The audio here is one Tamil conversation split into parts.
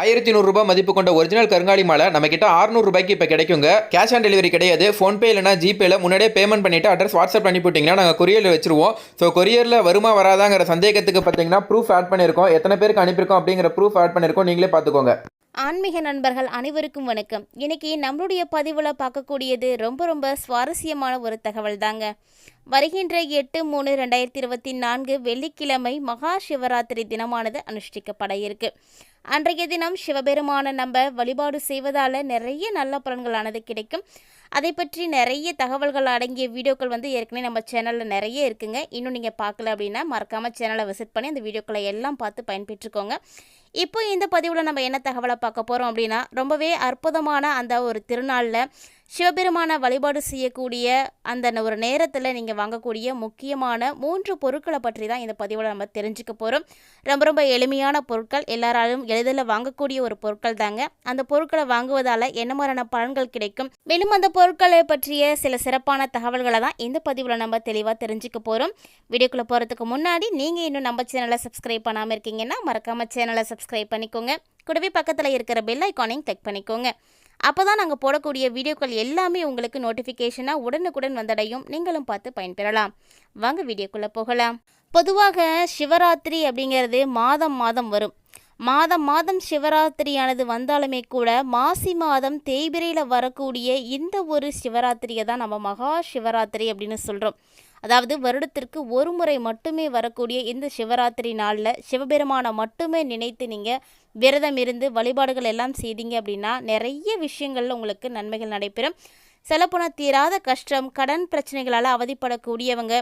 ஆயிரத்தி நூறுரூபா மதிப்பு கொண்ட ஒரிஜினல் கருங்காலி மாலை நம்ம கிட்ட 600 ரூபாய்க்கு இப்போ கிடைக்குங்க. கேஷ் ஆன் டெலிவரி கிடையாது. ஃபோன்பே இல்லைனா ஜிபேல முன்னாடியே பேமெண்ட் பண்ணிட்டு அட்ரஸ் வாட்ஸ்அப் பண்ணி போட்டிங்கன்னா நாங்கள் கொரியரில் வச்சிருவோம். ஸோ கொரியரில் வருமா வராதாங்கிற சந்தேகத்துக்கு பார்த்தீங்கன்னா ப்ரூஃப் ஆட் பண்ணியிருக்கோம் எத்தனை பேருக்கு அனுப்பியிருக்கோம் அப்படிங்கிற ப்ரூஃப் ஆட் பண்ணியிருக்கோம் நீங்களே பார்த்துக்கோங்க ஆன்மீக நண்பர்கள் அனைவருக்கும் வணக்கம். இன்னைக்கு நம்மளுடைய பதிவில் பார்க்கக்கூடியது ரொம்ப ரொம்ப சுவாரஸ்யமான ஒரு தகவல் தாங்க. வருகின்ற எட்டு மூணு ரெண்டாயிரத்தி இருபத்தி நான்கு வெள்ளிக்கிழமை மகா சிவராத்திரி தினமானது அனுஷ்டிக்கப்பட இருக்குது அன்றைய தினம் சிவபெருமான நம்ம வழிபாடு செய்வதால் நிறைய நல்ல பலன்களானது கிடைக்கும். அதை பற்றி நிறைய தகவல்கள் அடங்கிய வீடியோக்கள் வந்து ஏற்கனவே நம்ம சேனலில் நிறைய இருக்குங்க. இன்னும் நீங்கள் பார்க்கல அப்படின்னா மறக்காமல் சேனலை விசிட் பண்ணி அந்த வீடியோக்களை எல்லாம் பார்த்து பயன்பெற்றுக்கோங்க. இப்போ இந்த பதிவில் நம்ம என்ன தகவலை பார்க்க போகிறோம் அப்படின்னா ரொம்பவே அற்புதமான அந்த ஒரு திருநாளில் சிவபெருமான வழிபாடு செய்யக்கூடிய அந்த ஒரு நேரத்தில் நீங்கள் வாங்கக்கூடிய முக்கியமான மூன்று பொருட்களை பற்றி தான் இந்த பதிவில் நம்ம தெரிஞ்சுக்க போகிறோம் ரொம்ப ரொம்ப எளிமையான பொருட்கள். எல்லாராலும் எளிதில் வாங்கக்கூடிய ஒரு பொருட்கள் தாங்க. அந்த பொருட்களை வாங்குவதால் என்ன மாதிரியான பலன்கள் கிடைக்கும்? மேலும் அந்த பொருட்களை பற்றிய சில சிறப்பான தகவல்களை தான் இந்த பதிவில் நம்ம தெளிவாக தெரிஞ்சுக்க போகிறோம் வீடியோக்குள்ளே போகிறதுக்கு முன்னாடி நீங்கள் இன்னும் நம்ம சேனலை சப்ஸ்கிரைப் பண்ணாமல் இருக்கீங்கன்னா மறக்காமல் சேனலை சப்ஸ்கிரைப் பண்ணிக்கோங்க. கூடவே பக்கத்தில் இருக்கிற பெல் ஐக்கானையும் கிளிக் பண்ணிக்கோங்க. அப்போ தான் நாங்கள் போடக்கூடிய வீடியோக்கள் எல்லாமே உங்களுக்கு நோட்டிஃபிகேஷனாக உடனுக்குடன் வந்தடையும். நீங்களும் பார்த்து பயன்பெறலாம். வாங்க வீடியோக்குள்ளே போகலாம். பொதுவாக சிவராத்திரி அப்படிங்கிறது மாதம் மாதம் வரும். மாதம் மாதம் சிவராத்திரியானது வந்தாலுமே கூட மாசி மாதம் தேய்பிரையில் வரக்கூடிய இந்த ஒரு சிவராத்திரியை தான் நம்ம மகா சிவராத்திரி அப்படின்னு சொல்கிறோம் அதாவது வருடத்திற்கு ஒரு முறை மட்டுமே வரக்கூடிய இந்த சிவராத்திரி நாளில் சிவபெருமானை மட்டுமே நினைத்து நீங்கள் விரதம் இருந்து வழிபாடுகள் எல்லாம் செய்தீங்க அப்படின்னா நிறைய விஷயங்களில் உங்களுக்கு நன்மைகள் நடைபெறும். சொல்லப்போனால் தீராத கஷ்டம் கடன் பிரச்சனைகளால் அவதிப்படக்கூடியவங்க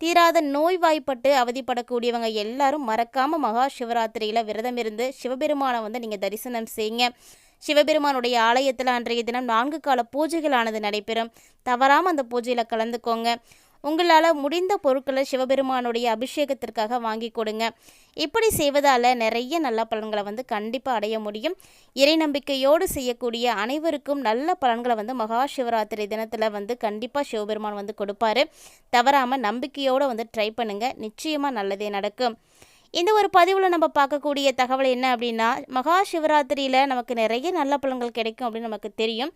தீராத நோய்வாய்ப்பட்டு அவதிப்படக்கூடியவங்க எல்லாரும் மறக்காமல் மகா சிவராத்திரியில் விரதம் இருந்து சிவபெருமானை வந்து நீங்கள் தரிசனம் செய்யுங்க. சிவபெருமானுடைய ஆலயத்தில் அன்றைய தினம் நான்கு கால பூஜைகளானது நடைபெறும். தவறாமல் அந்த பூஜையில் கலந்துக்கோங்க. உங்களால் முடிந்த பொருட்களை சிவபெருமானுடைய அபிஷேகத்திற்காக வாங்கி கொடுங்க. இப்படி செய்வதால் நிறைய நல்ல பலன்களை வந்து கண்டிப்பாக அடைய முடியும். இறை நம்பிக்கையோடு செய்யக்கூடிய அனைவருக்கும் நல்ல பலன்களை வந்து மகா சிவராத்திரி தினத்தில் வந்து கண்டிப்பாக சிவபெருமான் வந்து கொடுப்பாரு. தவறாமல் நம்பிக்கையோடு வந்து ட்ரை பண்ணுங்கள் நிச்சயமாக நல்லதே நடக்கும். இந்த ஒரு பதிவில் நம்ம பார்க்கக்கூடிய தகவல் என்ன அப்படின்னா மகா சிவராத்திரியில் நமக்கு நிறைய நல்ல பலன்கள் கிடைக்கும் அப்படின்னு நமக்கு தெரியும்.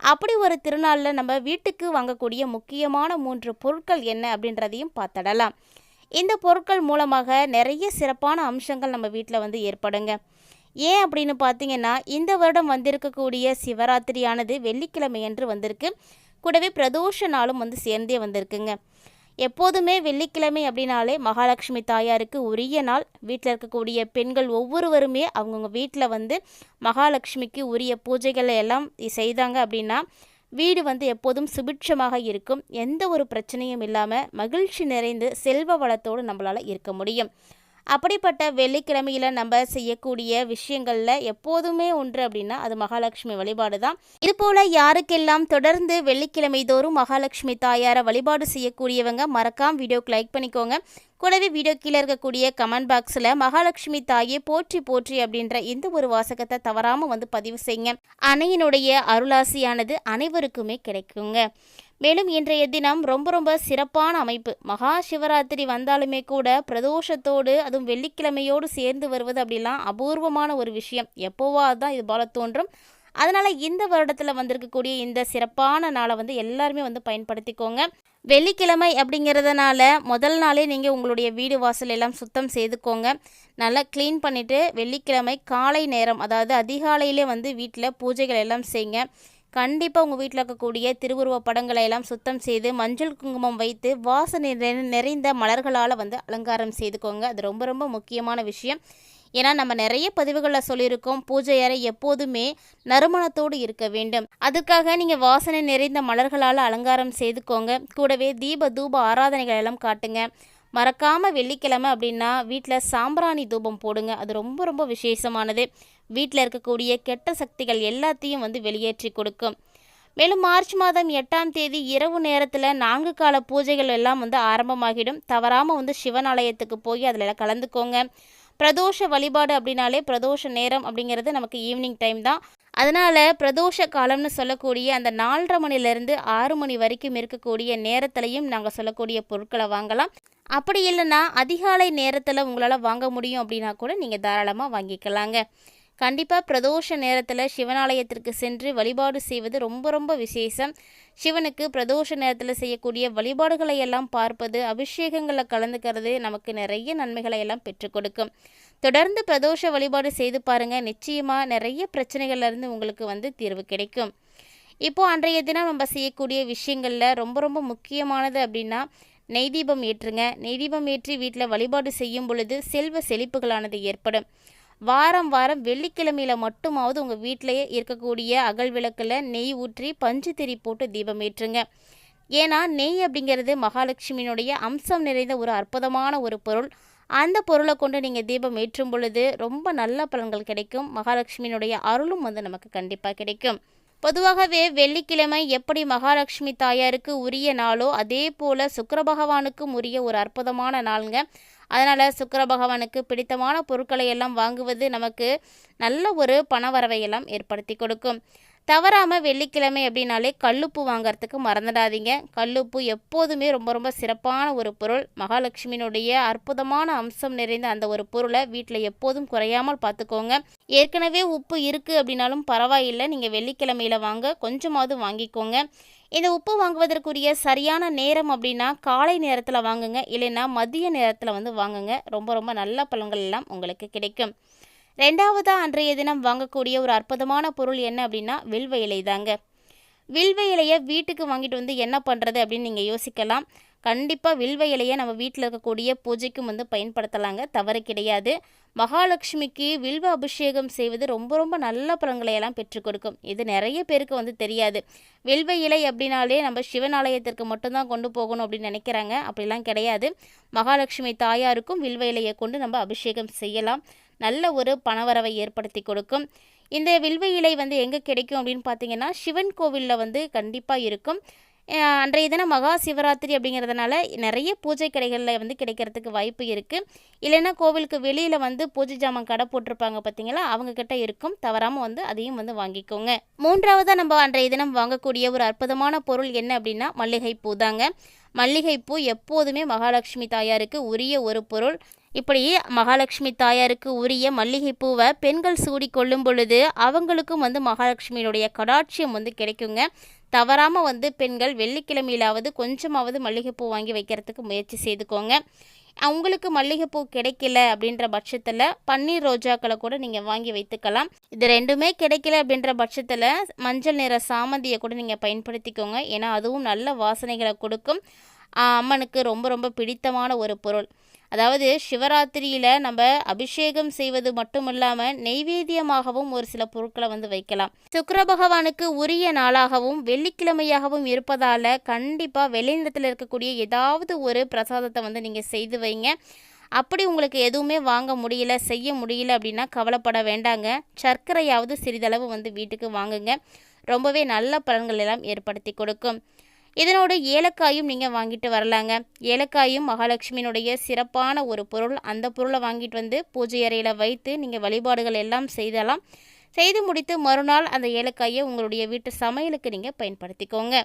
அப்படி ஒரு திருநாளில் நம்ம வீட்டுக்கு வாங்கக்கூடிய முக்கியமான மூன்று பொருட்கள் என்ன அப்படின்றதையும் பார்த்தடலாம். இந்த பொருட்கள் மூலமாக நிறைய சிறப்பான அம்சங்கள் நம்ம வீட்டில் வந்து ஏற்படுங்க. ஏன் அப்படின்னு பார்த்தீங்கன்னா இந்த வருடம் வந்திருக்கக்கூடிய சிவராத்திரியானது வெள்ளிக்கிழமை என்று வந்திருக்கு. கூடவே பிரதோஷ நாளும் வந்து சேர்ந்தே வந்திருக்குங்க. எப்போதுமே வெள்ளிக்கிழமை அப்படின்னாலே மகாலட்சுமி தாயாருக்கு உரிய நாள். வீட்டில் இருக்கக்கூடிய பெண்கள் ஒவ்வொருவருமே அவங்கவுங்க வீட்டில் வந்து மகாலட்சுமிக்கு உரிய பூஜைகளை எல்லாம் செய்தாங்க அப்படின்னா வீடு வந்து எப்போதும் சுபிட்சமாக இருக்கும். எந்த ஒரு பிரச்சனையும் இல்லாமல் மகிழ்ச்சி நிறைந்து செல்வ வளத்தோடு நம்மளால் இருக்க முடியும். அப்படிப்பட்ட வெள்ளிக்கிழமையில் நம்ம செய்யக்கூடிய விஷயங்களில் எப்போதுமே ஒன்று அப்படின்னா அது மகாலட்சுமி வழிபாடு தான். இதுபோல் யாருக்கெல்லாம் தொடர்ந்து வெள்ளிக்கிழமை தோறும் மகாலட்சுமி தாயாரை வழிபாடு செய்யக்கூடியவங்க மறக்காம வீடியோக்கு லைக் பண்ணிக்கோங்க. கூடவே வீடியோ கீழே இருக்கக்கூடிய கமெண்ட் பாக்ஸில் மகாலட்சுமி தாயே போற்றி போற்றி அப்படின்ற எந்த ஒரு வாசகத்தை தவறாமல் வந்து பதிவு செய்யுங்க. அணையினுடைய அருளாசியானது அனைவருக்குமே கிடைக்குங்க. மேலும் இன்றைய தினம் ரொம்ப ரொம்ப சிறப்பான அமைப்பு. மகா சிவராத்திரி வந்தாலுமே கூட பிரதோஷத்தோடு அதுவும் வெள்ளிக்கிழமையோடு சேர்ந்து வருவது அப்படிலாம் அபூர்வமான ஒரு விஷயம். எப்போவாது தான் இது போல தோன்றும். அதனால் இந்த வருடத்தில் வந்திருக்கக்கூடிய இந்த சிறப்பான நாளை வந்து எல்லாருமே வந்து பயன்படுத்திக்கோங்க. வெள்ளிக்கிழமை அப்படிங்கிறதுனால முதல் நாளே நீங்கள் உங்களுடைய வீடு வாசல் எல்லாம் சுத்தம் செய்துக்கோங்க. நல்லா க்ளீன் பண்ணிவிட்டு வெள்ளிக்கிழமை காலை நேரம் அதாவது அதிகாலையிலே வந்து வீட்டில் பூஜைகள் எல்லாம் செய்யுங்க கண்டிப்பாக உங்கள் வீட்டில் இருக்கக்கூடிய திருவுருவ படங்களை எல்லாம் சுத்தம் செய்து மஞ்சள் குங்குமம் வைத்து வாசனை நிறைந்த மலர்களால் வந்து அலங்காரம் செய்துக்கோங்க. அது ரொம்ப ரொம்ப முக்கியமான விஷயம். ஏன்னா நம்ம நிறைய பதிவுகளில் சொல்லியிருக்கோம் பூஜை அறை எப்போதுமே நறுமணத்தோடு இருக்க வேண்டும். அதுக்காக நீங்கள் வாசனை நிறைந்த மலர்களால் அலங்காரம் செய்துக்கோங்க. கூடவே தீப தூப ஆராதனைகள் எல்லாம் காட்டுங்க. மறக்காமல் வெள்ளிக்கிழமை அப்படின்னா வீட்டில் சாம்பிராணி தூபம் போடுங்க. அது ரொம்ப ரொம்ப விசேஷமானது. வீட்டில் இருக்கக்கூடிய கெட்ட சக்திகள் எல்லாத்தையும் வந்து வெளியேற்றி கொடுக்கும். மேலும் மார்ச் மாதம் எட்டாம் தேதி இரவு நேரத்தில் நான்கு கால பூஜைகள் எல்லாம் வந்து ஆரம்பமாகிடும். தவறாமல் வந்து சிவன் ஆலயத்துக்கு போய் அதில் கலந்துக்கோங்க. பிரதோஷ வழிபாடு அப்படின்னாலே பிரதோஷ நேரம் அப்படிங்கிறது நமக்கு ஈவினிங் டைம் தான். அதனால் பிரதோஷ காலம்னு சொல்லக்கூடிய அந்த நாலரை மணிலேருந்து ஆறு மணி வரைக்கும் இருக்கக்கூடிய நேரத்திலையும் நாங்கள் சொல்லக்கூடிய பொருட்களை வாங்கலாம். அப்படி இல்லைன்னா அதிகாலை நேரத்தில் உங்களால் வாங்க முடியும் அப்படின்னா கூட நீங்கள் தாராளமாக வாங்கிக்கலாங்க. கண்டிப்பாக பிரதோஷ நேரத்தில் சிவனாலயத்திற்கு சென்று வழிபாடு செய்வது ரொம்ப ரொம்ப விசேஷம். சிவனுக்கு பிரதோஷ நேரத்தில் செய்யக்கூடிய வழிபாடுகளை எல்லாம் பார்ப்பது அபிஷேகங்களில் கலந்துக்கிறது நமக்கு நிறைய நன்மைகளை எல்லாம் பெற்றுக் கொடுக்கும். தொடர்ந்து பிரதோஷ வழிபாடு செய்து பாருங்கள் நிச்சயமாக நிறைய பிரச்சனைகள்ல இருந்து உங்களுக்கு வந்து தீர்வு கிடைக்கும். இப்போது அன்றைய தினம் நம்ம செய்யக்கூடிய விஷயங்களில் ரொம்ப ரொம்ப முக்கியமானது அப்படின்னா நெய் தீபம் ஏற்றுங்க. நெய் தீபம் ஏற்றி வீட்டில் வழிபாடு செய்யும் பொழுது செல்வ செழிப்புகளானது ஏற்படும். வாரம் வாரம் வெள்ளிக்கிழமையில மட்டுமாவது உங்கள் வீட்டிலேயே இருக்கக்கூடிய அகல் விளக்கில் நெய் ஊற்றி பஞ்சு திரி போட்டு தீபம் ஏற்றுங்க. ஏன்னா நெய் அப்படிங்கிறது மகாலட்சுமியினுடைய அம்சம் நிறைந்த ஒரு அற்புதமான ஒரு பொருள். அந்த பொருளை கொண்டு நீங்கள் தீபம் ஏற்றும் பொழுது ரொம்ப நல்ல பலன்கள் கிடைக்கும். மகாலட்சுமியினுடைய அருளும் வந்து நமக்கு கண்டிப்பாக கிடைக்கும். பொதுவாகவே வெள்ளிக்கிழமை எப்படி மகாலட்சுமி தாயாருக்கு உரிய நாளோ அதே போல் சுக்கர பகவானுக்கும் உரிய ஒரு அற்புதமான நாளுங்க. அதனால் சுக்கர பகவானுக்கு பிடித்தமான பொருட்களை எல்லாம் வாங்குவது நமக்கு நல்ல ஒரு பண எல்லாம் ஏற்படுத்தி கொடுக்கும். தவறாமல் வெள்ளிக்கிழமை அப்படின்னாலே கல்லுப்பு வாங்கிறதுக்கு மறந்துடாதீங்க. கல்லுப்பு எப்போதுமே ரொம்ப ரொம்ப சிறப்பான ஒரு பொருள். மகாலட்சுமியினுடைய அற்புதமான அம்சம் நிறைந்த அந்த ஒரு பொருளை வீட்டில் எப்போதும் குறையாமல் பார்த்துக்கோங்க. ஏற்கனவே உப்பு இருக்குது அப்படின்னாலும் பரவாயில்லை. நீங்கள் வெள்ளிக்கிழமையில் வாங்க கொஞ்சமாவது வாங்கிக்கோங்க. இந்த உப்பு வாங்குவதற்குரிய சரியான நேரம் அப்படின்னா காலை நேரத்தில் வாங்குங்க. இல்லைன்னா மதிய நேரத்தில் வந்து வாங்குங்க. ரொம்ப ரொம்ப நல்ல பழங்கள் எல்லாம் உங்களுக்கு கிடைக்கும். ரெண்டாவதாக அன்றைய தினம் வாங்கக்கூடிய ஒரு அற்புதமான பொருள் என்ன அப்படின்னா வில்வ இலை தாங்க. வில்வ இலையை வீட்டுக்கு வாங்கிட்டு வந்து என்ன பண்ணுறது அப்படின்னு நீங்கள் யோசிக்கலாம். கண்டிப்பாக வில்வ இலையை நம்ம வீட்டில் இருக்கக்கூடிய பூஜைக்கும் வந்து பயன்படுத்தலாங்க. தவறு கிடையாது. மகாலட்சுமிக்கு வில்வ அபிஷேகம் செய்வது ரொம்ப ரொம்ப நல்ல பலன்களை எல்லாம் பெற்றுக் கொடுக்கும். இது நிறைய பேருக்கு வந்து தெரியாது. வில்வ இலை அப்படின்னாலே நம்ம சிவன் ஆலயத்திற்கு மட்டும்தான் கொண்டு போகணும் அப்படின்னு நினைக்கிறாங்க. அப்படிலாம் கிடையாது. மகாலட்சுமி தாயாருக்கும் வில்வ இலையை கொண்டு நம்ம அபிஷேகம் செய்யலாம். நல்ல ஒரு பணவரவை ஏற்படுத்தி கொடுக்கும். இந்த வில்வ இலை வந்து எங்கே கிடைக்கும் அப்படின்னு பார்த்தீங்கன்னா சிவன் கோவிலில் வந்து கண்டிப்பாக இருக்கும். அன்றைய தினம் மகா சிவராத்திரி அப்படிங்கிறதுனால நிறைய பூஜை கடைகளில் வந்து கிடைக்கிறதுக்கு வாய்ப்பு இருக்குது இல்லைன்னா கோவிலுக்கு வெளியில் வந்து பூஜை ஜாமான் கடை போட்டிருப்பாங்க பார்த்தீங்களா அவங்க கிட்ட இருக்கும். தவறாமல் வந்து அதையும் வந்து வாங்கிக்கோங்க. மூன்றாவதாக நம்ம அன்றைய தினம் வாங்கக்கூடிய ஒரு அற்புதமான பொருள் என்ன அப்படின்னா மல்லிகைப்பூ தாங்க. மல்லிகைப்பூ எப்போதுமே மகாலட்சுமி தாயாருக்கு உரிய ஒரு பொருள். இப்படி மகாலட்சுமி தாயாருக்கு உரிய மல்லிகைப்பூவை பெண்கள் சூடி கொள்ளும் பொழுது அவங்களுக்கும் வந்து மகாலட்சுமியினுடைய கடாட்சியம் வந்து கிடைக்குங்க. தவறாமல் வந்து பெண்கள் வெள்ளிக்கிழமையிலாவது கொஞ்சமாவது மல்லிகைப்பூ வாங்கி வைக்கிறதுக்கு முயற்சி செய்துக்கோங்க. அவங்களுக்கு மல்லிகைப்பூ கிடைக்கல அப்படின்ற பட்சத்தில் பன்னீர் ரோஜாக்களை கூட நீங்கள் வாங்கி வைத்துக்கலாம். இது ரெண்டுமே கிடைக்கல அப்படின்ற பட்சத்தில் மஞ்சள் நிற சாமந்தியை கூட நீங்கள் பயன்படுத்திக்கோங்க. ஏன்னா அதுவும் நல்ல வாசனைகளை கொடுக்கும். அம்மனுக்கு ரொம்ப ரொம்ப பிடித்தமான ஒரு பொருள். அதாவது சிவராத்திரியில் நம்ம அபிஷேகம் செய்வது மட்டும் இல்லாமல் நெய்வேத்தியமாகவும் ஒரு சில பொருட்களை வந்து வைக்கலாம். சுக்கர பகவானுக்கு உரிய நாளாகவும் வெள்ளிக்கிழமையாகவும் இருப்பதால் கண்டிப்பாக வெளிநிலத்தில் இருக்கக்கூடிய ஏதாவது ஒரு பிரசாதத்தை வந்து நீங்கள் செய்து வைங்க. அப்படி உங்களுக்கு எதுவுமே வாங்க முடியல செய்ய முடியல அப்படின்னா கவலைப்பட வேண்டாங்க. சர்க்கரையாவது சிறிதளவு வந்து வீட்டுக்கு வாங்குங்க. ரொம்பவே நல்ல பலன்கள் எல்லாம் ஏற்படுத்தி கொடுக்கும். இதனோட ஏலக்காயும் நீங்கள் வாங்கிட்டு வரலாங்க. ஏலக்காயும் மகாலட்சுமியினுடைய சிறப்பான ஒரு பொருள். அந்த பொருளை வாங்கிட்டு வந்து பூஜை அறையில் வைத்து நீங்கள் வழிபாடுகள் எல்லாம் செய்தலாம். செய்து முடித்து மறுநாள் அந்த ஏலக்காயை உங்களுடைய வீட்டு சமையலுக்கு நீங்கள் பயன்படுத்திக்கோங்க.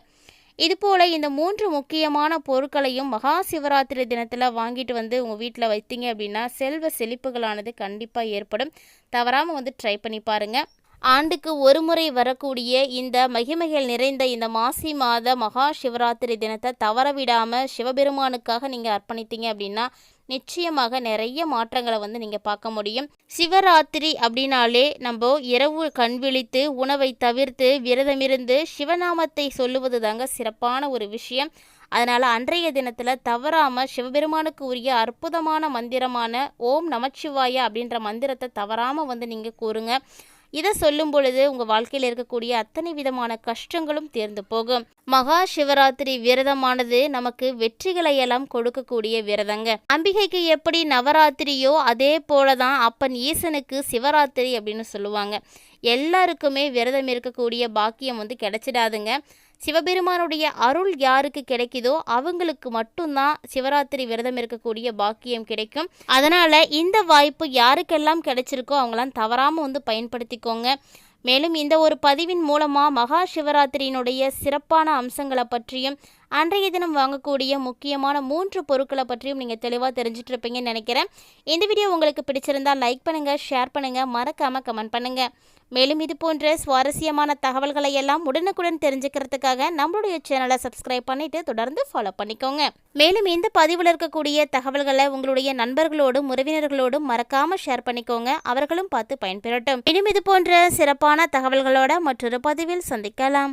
இதுபோல் இந்த மூன்று முக்கியமான பொருட்களையும் மகா சிவராத்திரி தினத்தில் வாங்கிட்டு வந்து உங்கள் வீட்டில் வைத்தீங்க அப்படின்னா செல்வ செழிப்புகளானது கண்டிப்பாக ஏற்படும். தவறாமல் வந்து ட்ரை பண்ணி பாருங்கள் ஆண்டுக்கு ஒரு முறை வரக்கூடிய இந்த மகிமைகள் நிறைந்த இந்த மாசி மாத மகா சிவராத்திரி தினத்தை தவறவிடாமல் சிவபெருமானுக்காக நீங்கள் அர்ப்பணித்தீங்க அப்படின்னா நிச்சயமாக நிறைய மாற்றங்களை வந்து நீங்கள் பார்க்க முடியும். சிவராத்திரி அப்படின்னாலே நம்ம இரவு கண் விழித்து உணவை தவிர்த்து விரதமிருந்து சிவநாமத்தை சொல்லுவது தாங்க சிறப்பான ஒரு விஷயம். அதனால் அன்றைய தினத்தில் தவறாமல் சிவபெருமானுக்கு உரிய அற்புதமான மந்திரமான ஓம் நமச்சிவாய அப்படின்ற மந்திரத்தை தவறாமல் வந்து நீங்கள் கூறுங்க. இதை சொல்லும் பொழுது உங்கள் வாழ்க்கையில் இருக்கக்கூடிய அத்தனை விதமான கஷ்டங்களும் தேர்ந்து போகும். மகா சிவராத்திரி விரதமானது நமக்கு வெற்றிகளை எல்லாம் கொடுக்கக்கூடிய விரதங்க. அம்பிகைக்கு எப்படி நவராத்திரியோ அதே போல தான் அப்பன் ஈசனுக்கு சிவராத்திரி அப்படின்னு சொல்லுவாங்க. எல்லாருக்குமே விரதம் இருக்கக்கூடிய பாக்கியம் வந்து கிடைச்சிடாதுங்க. சிவபெருமானுடைய அருள் யாருக்கு கிடைக்குதோ அவங்களுக்கு மட்டும்தான் சிவராத்திரி விரதம் இருக்கக்கூடிய பாக்கியம் கிடைக்கும். அதனால் இந்த வாய்ப்பு யாருக்கெல்லாம் கிடைச்சிருக்கோ அவங்களாம் தவறாமல் வந்து பயன்படுத்திக்கோங்க. மேலும் இந்த ஒரு பதிவின் மூலமாக மகா சிவராத்திரியினுடைய சிறப்பான அம்சங்களை பற்றியும் அன்றைய தினம் வாங்கக்கூடிய முக்கியமான மூன்று பொருட்களை பற்றியும் நீங்கள் தெளிவாக தெரிஞ்சுட்டு இருப்பீங்கன்னு நினைக்கிறேன். இந்த வீடியோ உங்களுக்கு பிடிச்சிருந்தால் லைக் பண்ணுங்கள் ஷேர் பண்ணுங்கள் மறக்காமல் கமெண்ட் பண்ணுங்கள் மேலும் இது போன்ற சுவாரஸ்யமான தகவல்களை எல்லாம் உடனுக்குடன் தெரிஞ்சுக்கிறதுக்காக நம்மளுடைய சேனலை சப்ஸ்கிரைப் பண்ணிவிட்டு தொடர்ந்து ஃபாலோ பண்ணிக்கோங்க. மேலும் இந்த பதிவில் இருக்கக்கூடிய தகவல்களை உங்களுடைய நண்பர்களோடும் உறவினர்களோடும் மறக்காமல் ஷேர் பண்ணிக்கோங்க. அவர்களும் பார்த்து பயன்பெறட்டும். மேலும் இது போன்ற சிறப்பான தகவல்களோட மற்றொரு பதிவில் சந்திக்கலாம்.